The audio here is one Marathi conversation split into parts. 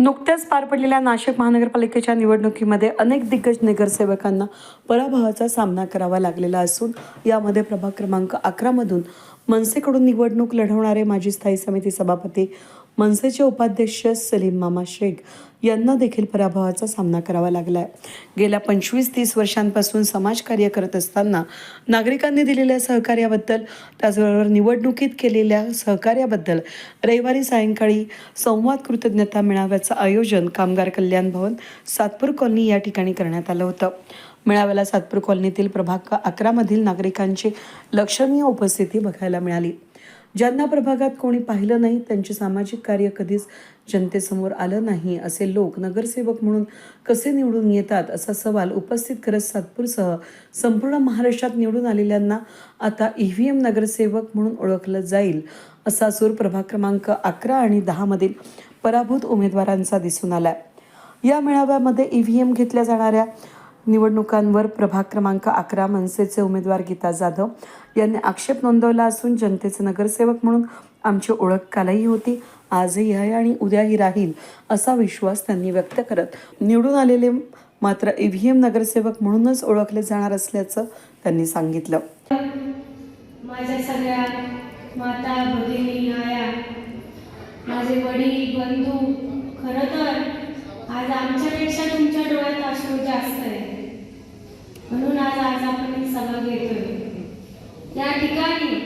नुकत्याच पार पडलेल्या नाशिक महानगरपालिकेच्या निवडणुकीमध्ये अनेक दिग्गज नगरसेवकांना पराभवाचा सामना करावा लागलेला असून यामध्ये प्रभाग क्रमांक अकरामधून मनसेकडून निवडणूक लढवणारे माजी स्थायी समिती सभापती मनसेचे उपाध्यक्ष सलीम मामा शेख यांना देखील पराभवाचा सामना करावा लागला आहे गेल्या पंचवीस तीस वर्षांपासून समाजकार्य करत असताना नागरिकांनी दिलेल्या सहकार्याबद्दल त्याचबरोबर निवडणुकीत केलेल्या सहकार्याबद्दल रविवारी सायंकाळी संवाद कृतज्ञता मेळाव्याचं आयोजन कामगार कल्याण भवन सातपूर कॉलनी या ठिकाणी करण्यात आलं होतं. मेळाव्याला सातपूर कॉलनीतील प्रभाग अकरामधील नागरिकांची लक्षणीय उपस्थिती बघायला मिळाली. ज्यांना प्रभागात कोणी पाहिलं नाही त्यांचे सामाजिक कार्य कधीच जनतेसमोर आलं नाही असे लोक नगरसेवक म्हणून कसे निवडून येतात असा सवाल उपस्थित करत सातपूरसह संपूर्ण महाराष्ट्रात निवडून आलेल्यांना आता ई व्ही एम नगरसेवक म्हणून ओळखलं जाईल असा सूर प्रभाग क्रमांक अकरा आणि दहामधील पराभूत उमेदवारांचा दिसून आला या मेळाव्यामध्ये ई व्ही एम घेतल्या जाणाऱ्या निवडणुकांवर प्रभाग क्रमांक अकरा मनसेचे उमेदवार गीता जाधव यांनी आक्षेप नोंदवला असून जनतेचे नगरसेवक म्हणून आमची ओळख कालही होती. आजही आहे आणि उद्याही राहील असा विश्वास त्यांनी व्यक्त करत निवडून आलेले मात्र ई व्ही एम नगरसेवक म्हणूनच ओळखले जाणार असल्याचं त्यांनी सांगितलं. माझ्या सगळ्या माता भगिनी आया माझे वडील बंधू खरं तर आज आमच्यापेक्षा तुमच्या डोळ्यात अश्रू जास्त आहे म्हणून आज आपण ही सभा घेतोय. या ठिकाणी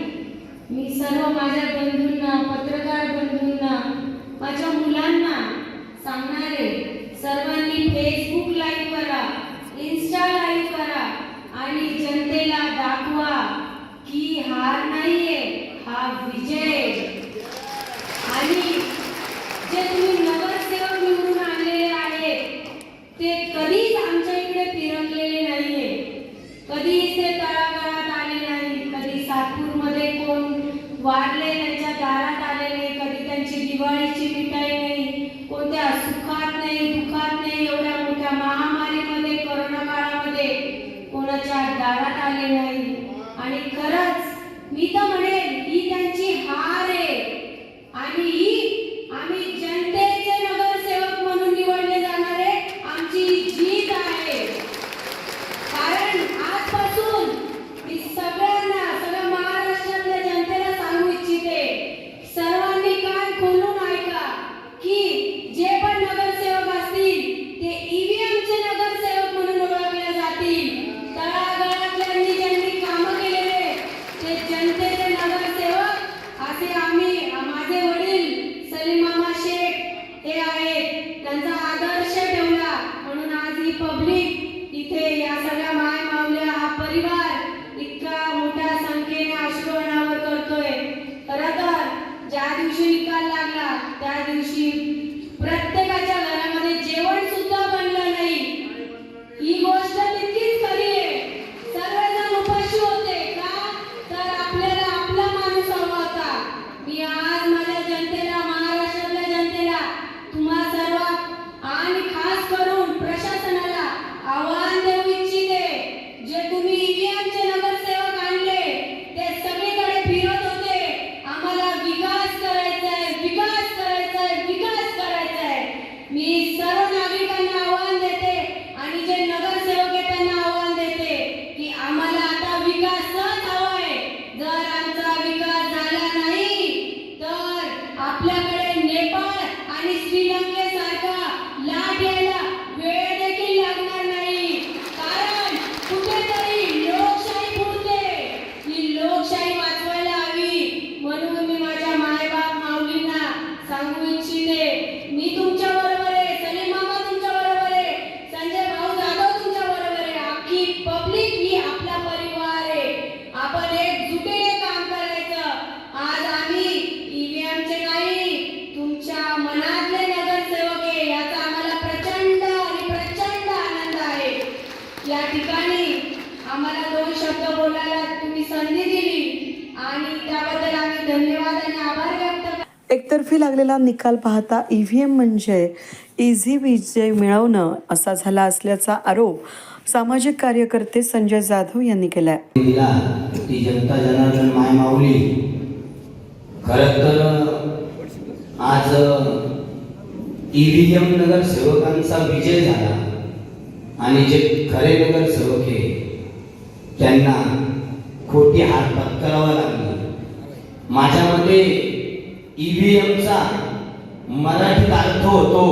मी सर्व माझ्या बंधूंना पत्रकार बंधूंना माझ्या मुलांना सांगणारे सर्वांनी फेसबुक लाईव्ह करा इन्स्टा लाईव्ह करा आणि जनतेला दाखवा की हार नाहीये हा विजय आणि जे तुम्ही नगरसेवक निवडून आणलेले आहेत ते कधीच आमच्या इकडे फिरकलेले नाहीये कधीच ते तळागाळात आले नाही कधी सातपूरमध्ये कोण वारले त्यांच्या दारात आले नाही कधी त्यांची दिवाळीची मिठाई नाही कोणत्या सुखात नाही दुखात नाही एवढ्या मोठ्या महामारीमध्ये कोरोना काळामध्ये कोणाच्या दारात आले नाही आणि खरंच मी तर म्हणेन ही त्यांची हार आहे आणि ही आम्ही जनतेचे नगरसेवक म्हणून निवडले जाणारे आमची जीत आहे कारण आजपासून मी सगळ्यांना सगळ्या महाराष्ट्रातल्या जनतेला सांगू इच्छिते सर्वांनी कान खोलून ऐका की जे पण नगरसेवक असतील ते ईव्हीएम चे नगरसेवक म्हणून ओळखले जातील तळागाळातल्यांनी ज्यांनी कामं केलेले ते जनतेचे नगरसेवक असे आम्ही माझे वडील सलीम मामा शेख हे आहेत त्यांचा आदर्श ठेवला म्हणून आज ही पब्लिक इथे या सगळ्या माय मावल्या हा परिवार इतका मोठ्या संख्येने अश्रू अनावर करतोय खरं तर ज्या दिवशी निकाल लागला. त्या दिवशी प्रत्येक घरामध्ये जेवण सुद्धा बनलं नाही ही गोष्ट तितकीच खरी आहे सर्वजण उपाशी होते का तर आपल्याला आपला माणूस हवा होता मी आज माझ्या जनतेला महाराष्ट्रातल्या जनतेला तुम्हा सर्व आणि खास करून प्रशासनाला आव्हान देऊ इच्छिते जे तुम्ही EVM चे नगरसेवक आणले ते सगळीकडे फिरत होते आम्हाला विकास करायचा आहे विकास करायचा आहे विकास करायचा आहे मी सर्व नागरिकांना आव्हान देते आणि जे नगरसेवक आहेत त्यांना आव्हान देते की आम्हाला आता विकासच हवा आहे जर आमचा विकास झाला नाही तर आपल्याकडे नेपाळ आणि श्रीलंके लाट यायला वेळ देखील लागणार नाही कारण कुठेतरी लोकशाही फुटते ही लोकशाही वाचवायला हवी म्हणून मी माझ्या मायबाप माऊलींना सांगू इच्छिते मी तुमच्या बरोबर आहे सलीम मामा तुमच्या बरोबर आहे संजय भाऊ जाधव तुमच्या बरोबर आहे अख्खी पब्लिक ही आपला परिवार आहे आपण एकजुटीने काम करायचं आज आम्ही ईव्हीएम चे नाही तुमच्या मनातले नगरसेवक आहे याचा आम्हाला प्रचंड आणि प्रचंड आनंद आहे या ठिकाणी आम्हाला दोन शब्द बोलायला तुम्ही संधी दिली आणि त्याबद्दल आम्ही धन्यवाद आणि आभार व्यक्त करतो. एकतर्फी लागलेला निकाल पाहता ई व्ही एम म्हणजे इझी विजय मिळवणं असा झाला असल्याचा आरोप सामाजिक कार्यकर्ते संजय जाधव यांनी केलाय. दिला जनता जनार्दन माय खरं तर आज ईव्हीएम नगरसेवकांचा विजय झाला आणि जे खरे नगरसेवक आहे त्यांना खोटी हात पत्करावा लागली. माझ्यामध्ये मते ईव्हीएमचा मराठीत अर्थ होतो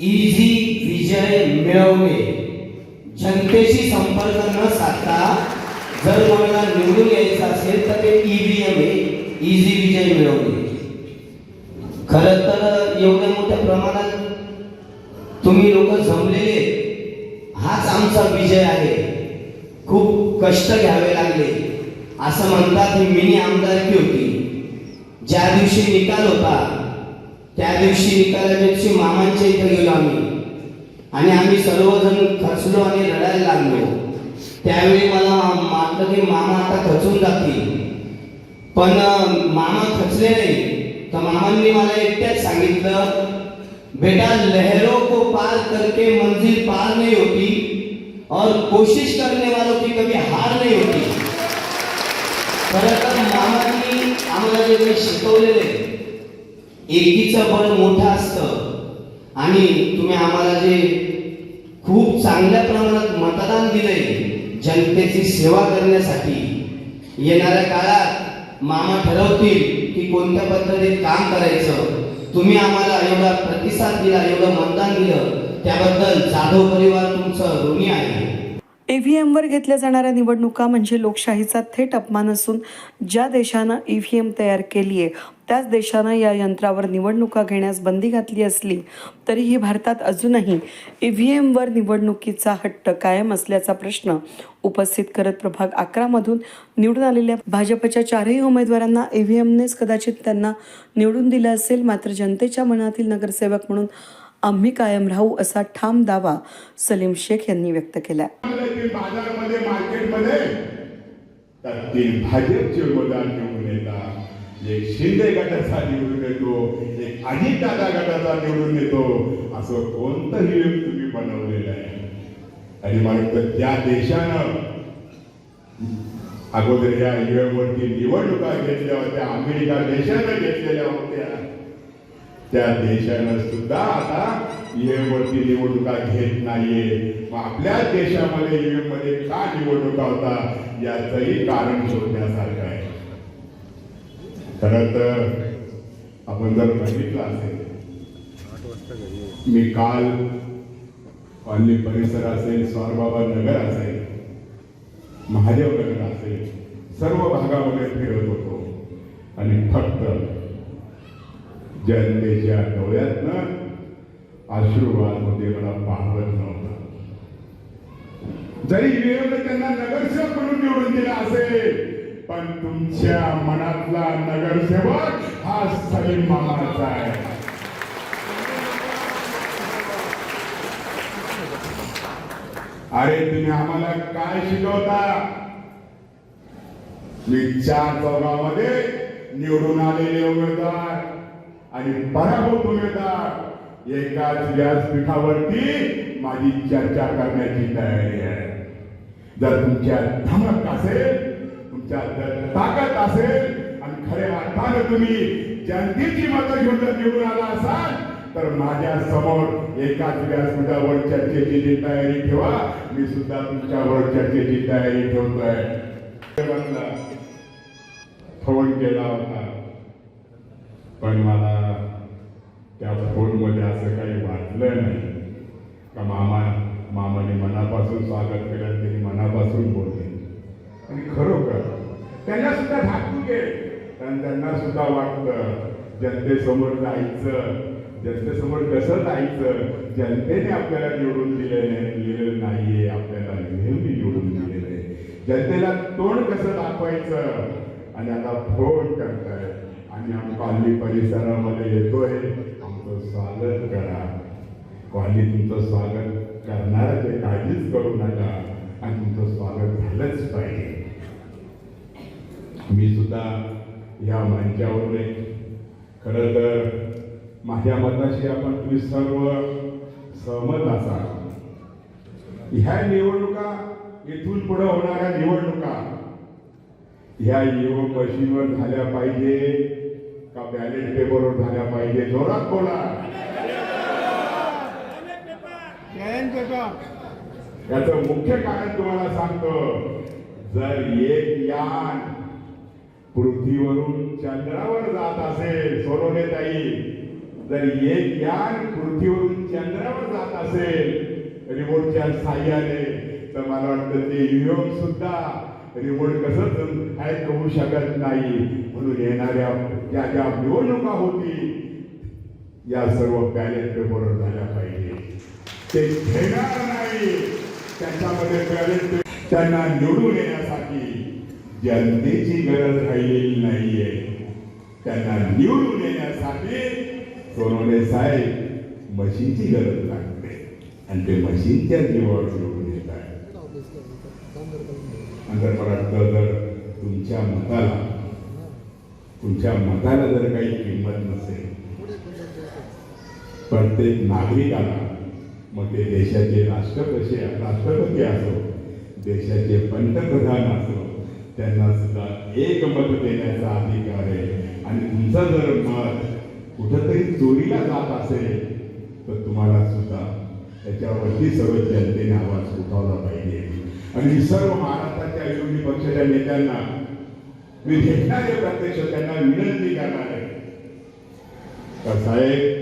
इझी विजय मिळवणे. जनतेशी संपर्क न साधता जर कोणाला निवडून यायचं असेल तर ते ईव्हीएम आहे इझी विजय मिळवणे. खरं तर एवढ्या मोठ्या प्रमाणात तुम्ही लोक जमलेले हाच आमचा विजय आहे. खूप कष्ट घ्यावे लागले. असं म्हणतात ही मिनी आमदारकी होती. ज्या दिवशी निकाल होता त्या दिवशी निकाला दिवशी मामांच्या इथं गेलो आम्ही. आणि आम्ही सर्वजण खचलो आणि रडायला लागलो. त्यावेळी मला वाटलं की मामा आता खचून जातील. पण मामा खचले नाही. तर मामांनी मला एकट्याच सांगितलं बेटा लहरों को पार करके मंजिल पार नहीं होती और कोशिश करने वालों की कभी हार नहीं होती. खरं तर मामांनी जे काही शिकवलेले एकीचं बळ मोठं असतं. आणि तुम्ही आम्हाला जे खूप चांगल्या प्रमाणात मतदान दिलंय जनतेची सेवा करण्यासाठी येणाऱ्या काळात मामा ठरवतील की कोणत्या पद्धतीत काम करायचं. तुम्ही आम्हाला एवढा प्रतिसाद दिला एवढं मतदान दिलं त्याबद्दल जाधव परिवार तुमचं ऋणी आहे. ई व्ही एमवर घेतल्या जाणाऱ्या निवडणुका म्हणजे लोकशाहीचा थेट अपमान असून ज्या देशानं ई व्ही एम तयार केली आहे त्याच देशानं या यंत्रावर निवडणुका घेण्यास बंदी घातली असली तरीही भारतात अजूनही ई व्ही एमवर निवडणुकीचा हट्ट कायम असल्याचा प्रश्न उपस्थित करत प्रभाग अकरामधून निवडून आलेल्या भाजपच्या चारही उमेदवारांना ई व्ही एमनेच कदाचित त्यांना निवडून दिलं असेल. मात्र जनतेच्या मनातील नगरसेवक म्हणून आम्ही कायम राहू असा ठाम दावा सलीम शेख यांनी व्यक्त केला ते मार्केटमध्ये भाजपचे उमेदवार निवडून येतात. एक शिंदे गटाचा निवडून येतो एक अजितदादा गटाचा निवडून येतो. असं कोणतंही युग तुम्ही बनवलेलं आहे. आणि मला त्या देशानं अगोदर या युएम वरती निवडणुका घेतल्या होत्या अमेरिका देशानं घेतलेल्या होत्या. त्या देशानं सुद्धा आता ईएम निवडणुका घेत नाहीये. मग आपल्या देशामध्ये ईएममध्ये का निवडणुका होता याचही कारण शोधण्यासारखं आहे. खर तर आपण जर बघितलं असेल मी काल कॉलनी परिसर असेल स्वारबाबा नगर असेल महादेव नगर असेल सर्व भागामध्ये फिरत होतो. आणि फक्त जनतेच्या डोळ्यातनं आशीर्वाद होते मला पाहत नव्हता. जरी ईव्हीएम त्यांना नगरसेवक म्हणून निवडून दिला असेल पण तुमच्या मनातला नगरसेवक हा सलीम मामाचा आहे. अरे तुम्ही आम्हाला काय शिकवता? मी चार चौकामध्ये निवडून आलेले उमेदवार. आणि पराभूत उमेदवार एकाच व्यासपीठावरती माझी चर्चा करण्याची तयारी आहे. जर तुमच्या धमक असेल तुमच्या जर ताकद असेल आणि खऱ्या अर्थानं तुम्ही जनतेची मतं घेऊन जर निवडून आला असाल तर माझ्यासमोर एकाच व्यासपीठावर चर्चेची जी तयारी ठेवा मी सुद्धा तुमच्यावर चर्चेची तयारी ठेवतोय. फोन केला होता. पण मला त्या फोनमध्ये असं काही वाटलं नाही. का मामा मामाने मनापासून स्वागत केलं त्यांनी मनापासून बोलले. आणि खरोखर त्यांना सुद्धा धाकू आहे कारण त्यांना सुद्धा वाटतं जनतेसमोर जायचं जनतेसमोर कसं जायचं जनतेने आपल्याला निवडून दिलेलं दिलेलं नाहीये आपल्याला नेहमी निवडून दिलेलं आहे. जनतेला तोंड कसं दाखवायचं? आणि आता फोन करताय आणि आम्ही कॉलनी परिसरामध्ये येतोय. आमचं स्वागत करा. कॉलनी तुमचं स्वागत करणार ते काळजीच करू नका. आणि तुमचं स्वागत झालंच पाहिजे. मी सुद्धा या मंचावर खरं तर माझ्या मताशी आपण तुम्ही सर्व सहमत असाल. ह्या निवडणुका इथून पुढे होणाऱ्या निवडणुका ह्या युवक मशीनवर झाल्या पाहिजे. का बॅलेट पेपरवर झाल्या पाहिजे? जोरात बोला. त्याच मुख्य कारण तुम्हाला सांगतो. जर एक यान पृथ्वीवरून चंद्रावर जात असेल सोडवले ताई जर एक यान पृथ्वीवरून चंद्रावर जात असेल रिमोटच्या साह्याने तर मला वाटतं ते युरोप सुद्धा रिमोट कसं काय करू शकत नाही. म्हणून येणाऱ्या ज्या ज्या निवडणुका होती या सर्व बॅलेट पेपरवर झाल्या पाहिजे. ते घेणार नाही. त्याच्यामध्ये बॅलेट त्यांना निवडून येण्यासाठी जनतेची गरज राहिलेली नाहीये. त्यांना निवडून येण्यासाठी सोनवणे साहेब मशीनची गरज लागते. आणि ते मशीनच्या जीवावर निवडून आणि मला तुमच्या मताला तुमच्या मताला जर काही किंमत नसेल प्रत्येक नागरिकाला मग ते देशाचे राष्ट्रपती राष्ट्रपती असो देशाचे पंतप्रधान असो त्यांना सुद्धा एक मत देण्याचा अधिकार आहे. आणि तुमचं जर मत कुठंतरी चोरीला जात असेल तर तुम्हाला सुद्धा त्याच्यावरती सर्व जनतेने आवाज उठवला पाहिजे. आणि सर्व सर्व त्या विरोधी पक्षाच्या नेत्यांना मी भेटणारे प्रत्यक्ष त्यांना विनंती करणार आहे. का साहेब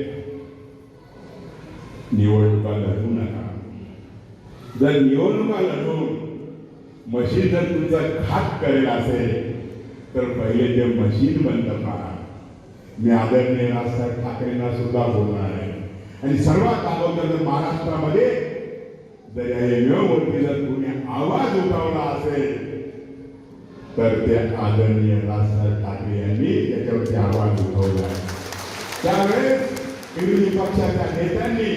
निवडणुका लढवू नका. जर निवडणुका लढवून मशीन जर तुमचा घात करेल असेल तर पहिले ते मशीन बंद पाहा मी आदरणीय राजसाहेब ठाकरेंना सुद्धा बोलणार आहे. आणि सर्वात अगोदर जर महाराष्ट्रामध्ये जर या रेडिओवरती जर कोणी आवाज उठवला असेल. तर ते आदरणीय राजसाहेब ठाकरे यांनी त्याच्यावरती आवाज उठवला. त्यावेळेस विरोधी पक्षाच्या नेत्यांनी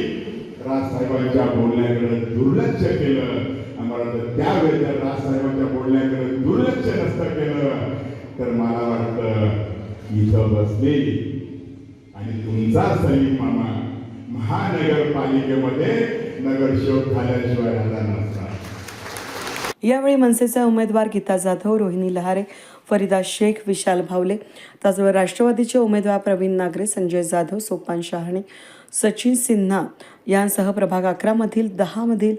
राजसाहेबांच्या बोलण्याकडे दुर्लक्ष केलं. आम्हाला तर त्यावेळी जर राजसाहेबांच्या बोलण्याकडे दुर्लक्ष नसतं केलं तर मला वाटतं इथं बसले आणि तुमचा सलीम मामा महानगरपालिकेमध्ये नगरसेवक झाल्याशिवाय राहणार नसतात यावेळी मनसेचे उमेदवार गीता जाधव रोहिणी लहारे फरीदा शेख विशाल भावले त्याचबरोबर राष्ट्रवादीचे उमेदवार प्रवीण नागरे संजय जाधव सोपान शहाणे सचिन सिन्हा यांसह प्रभाग अकरामधील दहामधील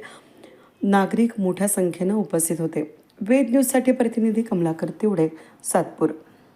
नागरिक मोठ्या संख्येनं उपस्थित होते. वेद न्यूजसाठी प्रतिनिधी कमलाकर तिवडे सातपूर.